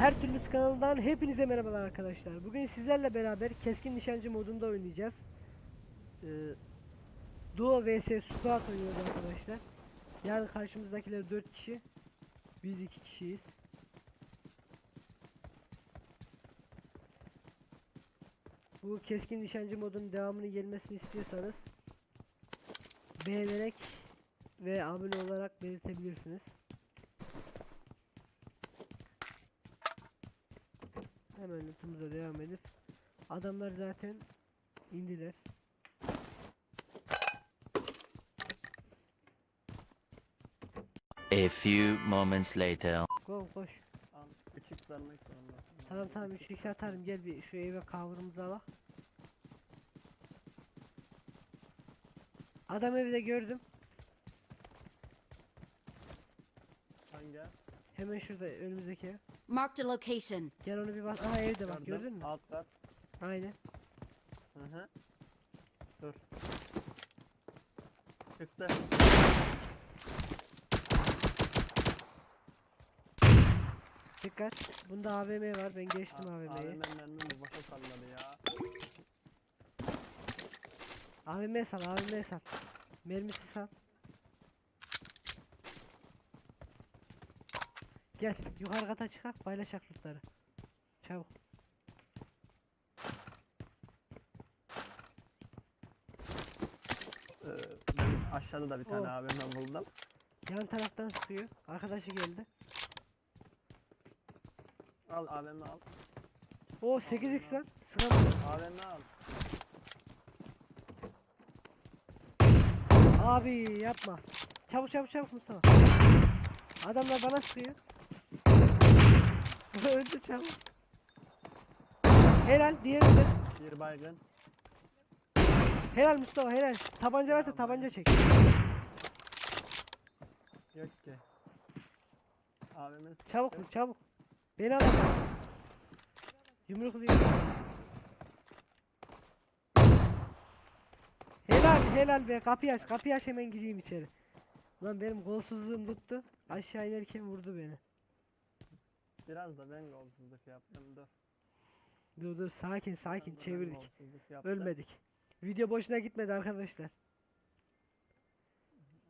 Her türlü kanalından hepinize merhabalar arkadaşlar. Bugün sizlerle beraber keskin nişancı modunda oynayacağız. Ee, Duo vs Squad oynuyoruz arkadaşlar. Yani karşımızdakiler 4 kişi. Biz 2 kişiyiz. Bu keskin nişancı modunun devamını gelmesini istiyorsanız beğenerek ve abone olarak belirtebilirsiniz. Hemen lootumuza devam edip adamlar zaten indiler. A few moments later. Go koş. Al, küçük vermek zorunda. Tamam tamam 3 x atarım gel bir şu eve cover'ımızı alak. Adam evde gördüm. Hangi? Hemen şurada önümüzdeki ev. Marked a location. Gel onu bir bak. Aha evde bak gördün mü? Alt kat. Aynen. Hı hı. Dur. Çıktı. Dikkat. Bunda AVM var. Ben geçtim AVM'yi. AVM'nin mermimi boşa salladı ya. AVM sal, AVM sal. Mermisi sal. Gel, yukarı kata çıkak, paylaşak lootları. Çabuk. Ee, ben aşağıda da bir tane Oh. AVM buldum. Yan taraftan sıkıyor. Arkadaşı geldi. Al AVM al. O 8x var. Sıkamadım. AVM al. Abi yapma. Çabuk çabuk çabuk Mustafa. Adamlar bana sıkıyor. Öldü çabuk. Helal diğeri de. Bir baygın. Helal Mustafa helal. Tabanca varsa tabanca çek. Yok ki. Sıktı. Çabuk vur çabuk. Beni al. Yumrukluyor. Helal helal be kapıyı aç kapıyı aç hemen gideyim içeri. Lan benim golsuzluğum tuttu. Aşağı inerken vurdu beni. Biraz da ben golsuzluk yaptım dur. Dur dur sakin sakin Biraz da ben çevirdik. yaptım. Ölmedik. Video boşuna gitmedi arkadaşlar.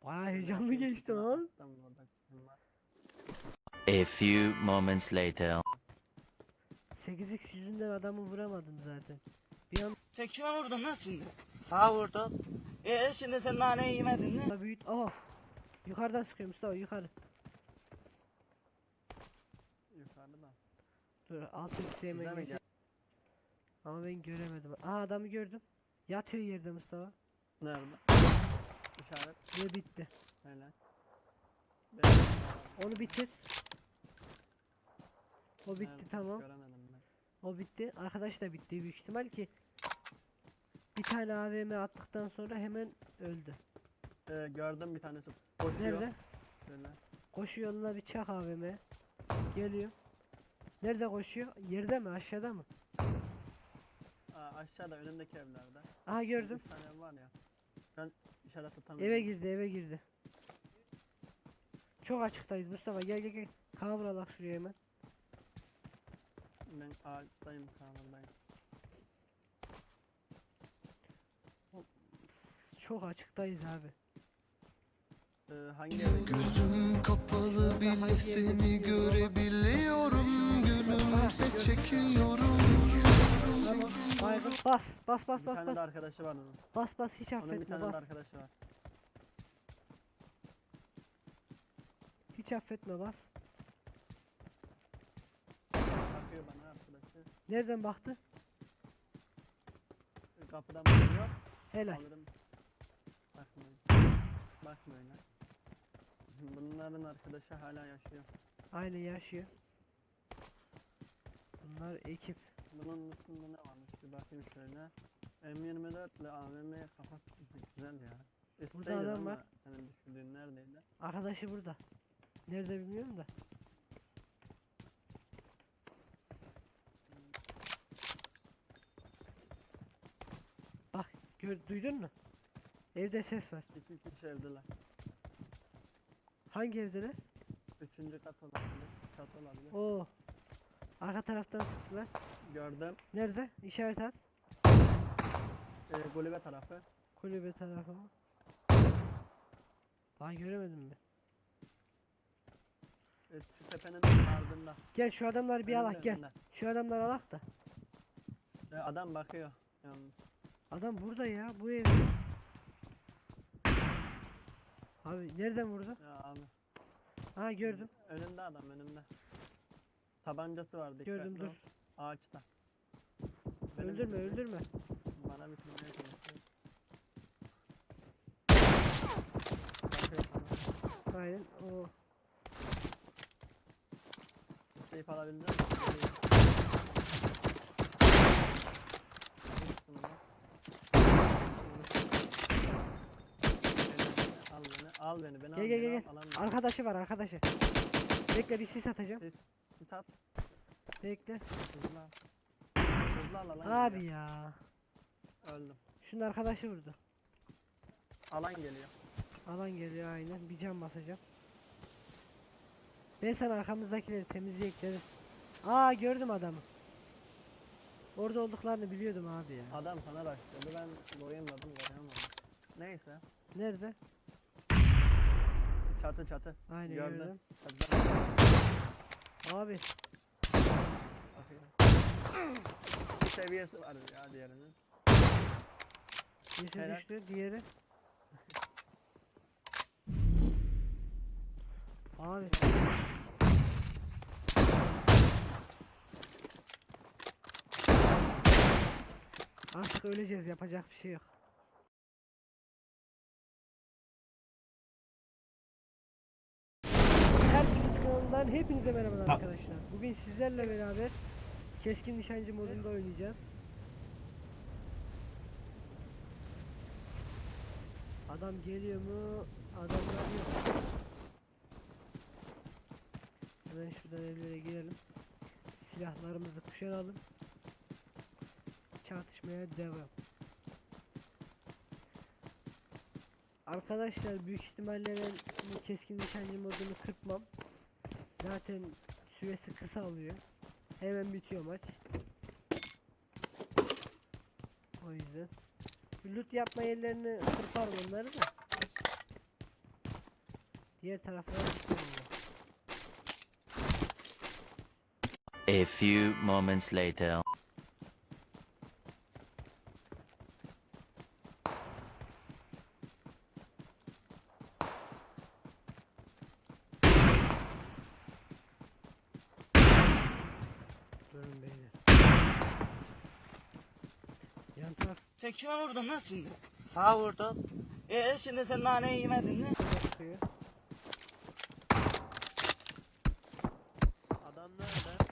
Baya heyecanlı geçti lan. A few moments later. 8x yüzünden adamı vuramadım zaten. Bir Sen kime vurdun lan şimdi? Ha vurdum. E şimdi sen naneyi yemedin mi? büyüt. Aha. Yukarıdan sıkıyor Mustafa yukarı. Dur alt x hemen Bize mi geçelim. Ama ben göremedim. Aa adamı gördüm. Yatıyor yerde Mustafa. Nerede? İşaret. Ve bitti. Helal. Ben- Onu bitir. O bitti Nerede? tamam. Göremedim ben. O bitti. Arkadaş da bitti büyük ihtimal ki. Bir tane AVM attıktan sonra hemen öldü. Ee, gördüm bir tanesi koşuyor. Nerede? Şöyle. Koşuyor yoluna bir çak AVM. Geliyor. Nerede koşuyor? Yerde mi? Aşağıda mı? Aa, aşağıda önümdeki evlerde. Aha gördüm. Bir tane var ya. Ben işaret tutamıyorum. Eve girdi eve girdi. Çok açıktayız Mustafa gel gel gel. Kavralak şuraya hemen. Ben ağaçtayım kanaldayım. Çok açıktayız abi. Ee, hangi eve Gözüm kapalı bile seni görebiliyorum Gülümse çekiyorum. Bas bas bas Bir bas tane bas. arkadaşı var onun. Bas bas hiç Onun bir affetme tane de bas. arkadaşı var. Hiç affetme bas. Bakıyor bana arkadaşı. Nereden baktı? Kapıdan bakıyor. Helal. Alırım. Bakmıyor. Bakmıyor lan. Bunların arkadaşı hala yaşıyor. Aynen yaşıyor. Bunlar ekip. Bunun üstünde ne varmış bir bakayım şöyle. M24 ile AVM'ye kafa güzel ya. Üstteydi adam ama var. Senin düşürdüğün neredeydi? Arkadaşı burada. Nerede bilmiyorum da. Bak gör, duydun mu? Evde ses var. İki kişi evdeler. Hangi evdeler? Üçüncü kat olabilir. Kat olabilir. Oo. Arka taraftan sıktılar. Gördüm. Nerede? İşaret at. Ee, kulübe tarafı. Kulübe tarafı mı? Daha göremedim mi? Ee, şu tepenin ardında. Gel şu adamları bir alak gel. önünde. Şu adamları alak da. Ee, adam bakıyor. Yalnız. Adam burada ya bu ev. Abi nereden vurdu? Ya abi. Ha gördüm. Önünde adam önünde. Tabancası var dikkatli Gördüm ol. dur. Ağaçta. Benim Öldürme bitirdi. öldürme. Bana bitirmeye çalışıyor. Bakıyor sana. Aynen o. Alabilecek misin? Vurursun lan. Al beni, al beni, beni al, Gel gel beni gel. al, gel. alan beni. Arkadaşı var arkadaşı. Bekle bir sis atacağım. Siz, siz at, Bekle. hızlı al. Hızlı al, alan Abi geliyor. ya. Öldüm. Şunun arkadaşı vurdu. Alan geliyor. Alan geliyor aynen. Bir can basacağım. Ben sana arkamızdakileri temizleyek dedim. Aa gördüm adamı. Orada olduklarını biliyordum abi ya. Adam sana başladı, ben koruyamadım, koruyamadım. Neyse, Nerede? çatı çatı. Aynen Gördüm. gördüm. Çatıdan Abi. Bir seviyesi var ya diğerinin. birisi Helal. düştü. Diğeri. Abi. Artık öleceğiz yapacak bir şey yok. Hepinize merhabalar arkadaşlar. Bugün sizlerle beraber keskin nişancı modunda oynayacağız. Adam geliyor mu? Adamlar yok. Hemen şuradan evlere girelim. Silahlarımızı kuşanalım. Çatışmaya devam. Arkadaşlar büyük ihtimalle ben bu keskin nişancı modunu kırpmam. Zaten süresi kısa oluyor. Hemen bitiyor maç. O yüzden. Loot yapma yerlerini kırparım onları da. Diğer taraflara A few moments later. Durun beyler. Yan taraf Sen kime vurdun lan şimdi? Ha vurdum. E şimdi sen naneyi yemedin çıkıyor. Adam nerede?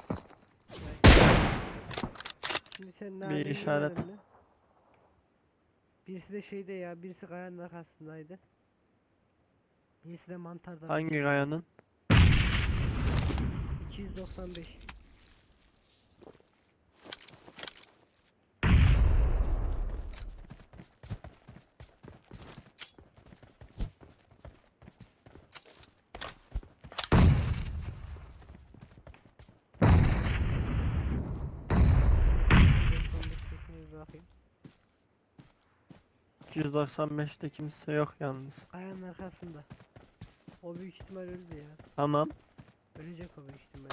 Şimdi sen Bir neredeydin işaret. Birisi de şeyde ya, birisi kayanın arkasındaydı. Birisi de mantarda. Hangi kayanın? 295. Bakayım. 295'te kimse yok yalnız. Kayanın arkasında. O büyük ihtimal öldü ya. Tamam. Ölecek o büyük ihtimal.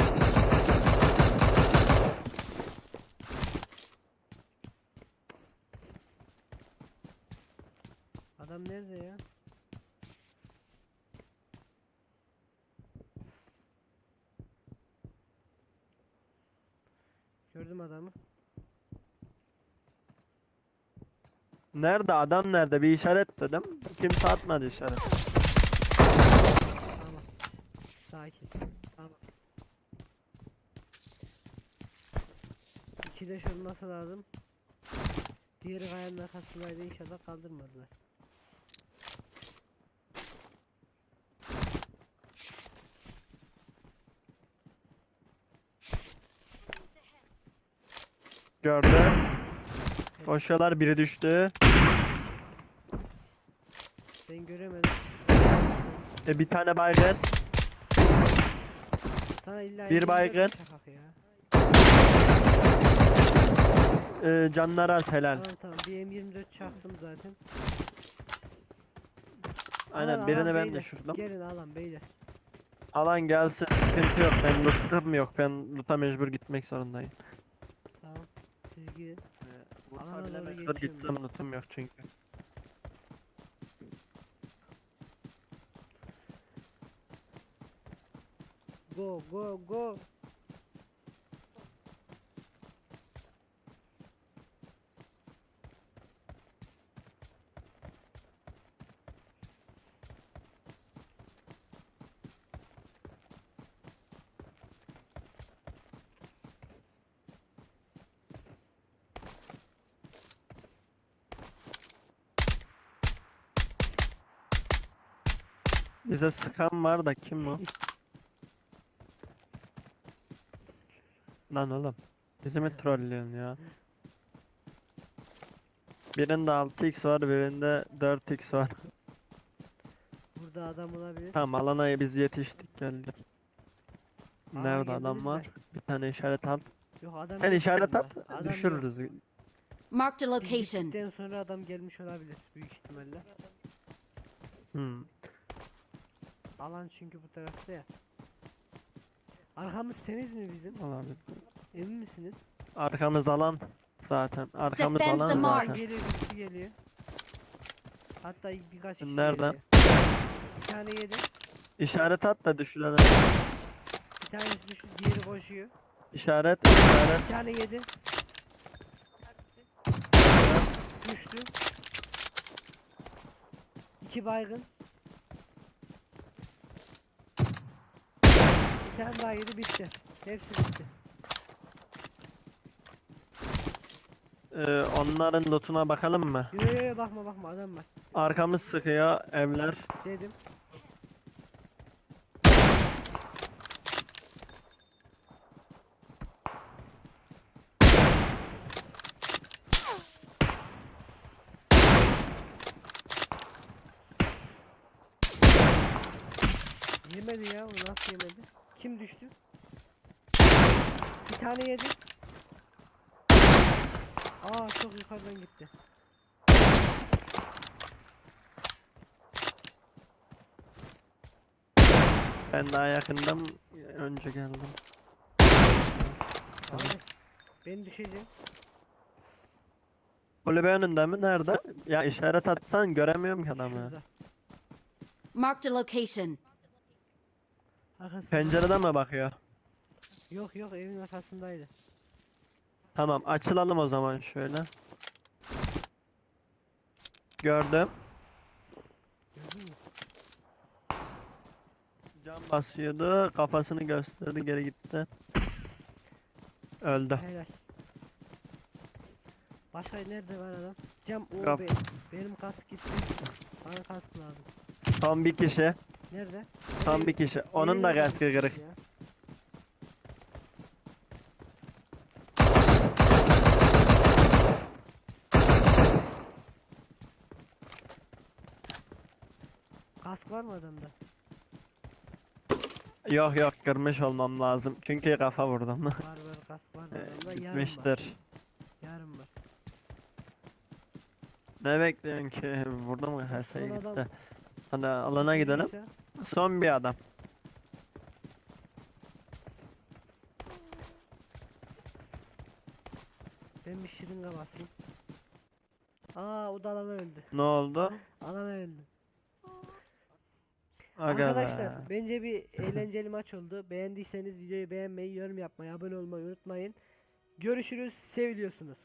Adam nerede ya? Gördüm adamı. Nerede adam nerede? Bir işaret dedim. Kimse atmadı işaret. Tamam. Sakin. Tamam. İki de olması lazım. Diğeri kayanın arkasındaydı inşallah kaldırmadılar. Gördüm. Koşuyorlar biri düştü. Ben göremedim. E, bir tane baygın. Sana illa Bir baygın. şakak ya. e, canları az helal. Tamam tamam bir M24 çaktım zaten. Aynen Alan, birini alan ben beyler. düşürdüm. Gelin alan beyler. Alan gelsin sıkıntı yok ben lootum yok ben loot'a mecbur gitmek zorundayım. Tamam. Siz gidin. Alana Alana doğru mecbur geçiyorum gitsem lootum yok çünkü. Go go go. Bize sıkan var da kim o? Lan oğlum. Bizi mi trollüyorsun ya? Birinde 6x var, birinde 4x var. Burada adam olabilir. Tamam alana biz yetiştik geldik. Aa, Nerede adam geldiniz var? Bir tane işaret al. Yok adam Sen işaret burada. at, Adam yok. düşürürüz. Marked a Biz location. gittikten sonra adam gelmiş olabilir büyük ihtimalle. Hmm. Alan çünkü bu tarafta ya. Arkamız temiz mi bizim? Olabilir. Emin misiniz? Arkamız alan zaten. Arkamız Defend the alan mark. zaten. Geliyor birisi geliyor. Hatta birkaç kişi Nereden? geliyor. Bir tane yedi. İşaret at da düşürelim. Bir tanesi düştü. Diğeri koşuyor. İşaret, işaret. Bir tane yedi. Düştü. İki baygın. Bir tane daha yedi bitti. Hepsi bitti. Ee, onların lootuna bakalım mı? Yo yo yo bakma bakma adam var. Arkamız sıkıyor evler. Dedim. Yemedi ya o nasıl yemedi? Kim düştü? Bir tane yedi. Aa çok yukarıdan gitti. Ben daha yakından önce geldim. Abi, ben düşeceğim. Kulübe önünde mi? Nerede? Ya işaret atsan göremiyorum ki adamı. Şurada. Marked a location. Arkasında. Pencereden mi bakıyor? Yok yok evin arkasındaydı. Tamam açılalım o zaman şöyle. Gördüm. Gördün mü? Cam basıyordu. Kafasını gösterdi geri gitti. Öldü. Helal. Başka nerede var adam? Cam o Kap- be, benim kask gitti. Bana kask lazım. Son bir kişi. Nerede? Nereye- bir kişi. Onun da kaskı kırık. Kask var mı adamda? Yok yok kırmış olmam lazım. Çünkü kafa vurdum. Var var kask var Ee, adamda. Var. Gitmiştir. Yarım var. Ne bekliyorsun ki? Vurdum mu? Her şey gitti. Hadi alana gidelim. Son bir adam. Ben bir şırınga basayım. Aa o da alana öldü. Ne oldu? Alana öldü. Aga. Arkadaşlar bence bir eğlenceli maç oldu. Beğendiyseniz videoyu beğenmeyi, yorum yapmayı, abone olmayı unutmayın. Görüşürüz. Seviliyorsunuz.